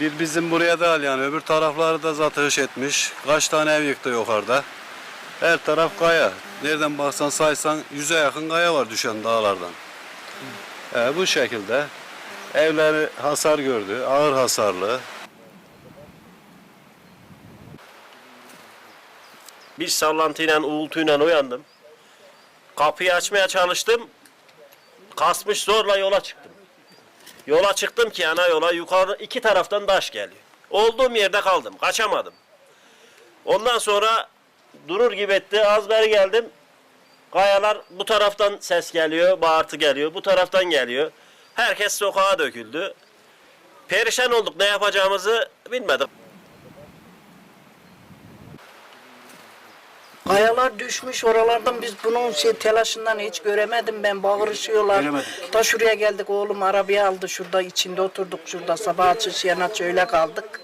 Bir bizim buraya da al yani öbür tarafları da zatırış etmiş. Kaç tane ev yıktı yukarıda. Her taraf kaya. Nereden baksan saysan yüze yakın kaya var düşen dağlardan. Ee, bu şekilde evleri hasar gördü. Ağır hasarlı. Bir sallantıyla, uğultuyla uyandım. Kapıyı açmaya çalıştım. Kasmış zorla yola çıktım. Yola çıktım ki ana yola yukarı iki taraftan taş geliyor. Olduğum yerde kaldım. Kaçamadım. Ondan sonra durur gibi etti. Az beri geldim. Kayalar bu taraftan ses geliyor, bağırtı geliyor. Bu taraftan geliyor. Herkes sokağa döküldü. Perişan olduk. Ne yapacağımızı bilmedik. Kayalar düşmüş oralardan biz bunun şey telaşından hiç göremedim ben bağırışıyorlar. Ta şuraya geldik oğlum arabayı aldı şurada içinde oturduk şurada sabah açış yana öyle kaldık.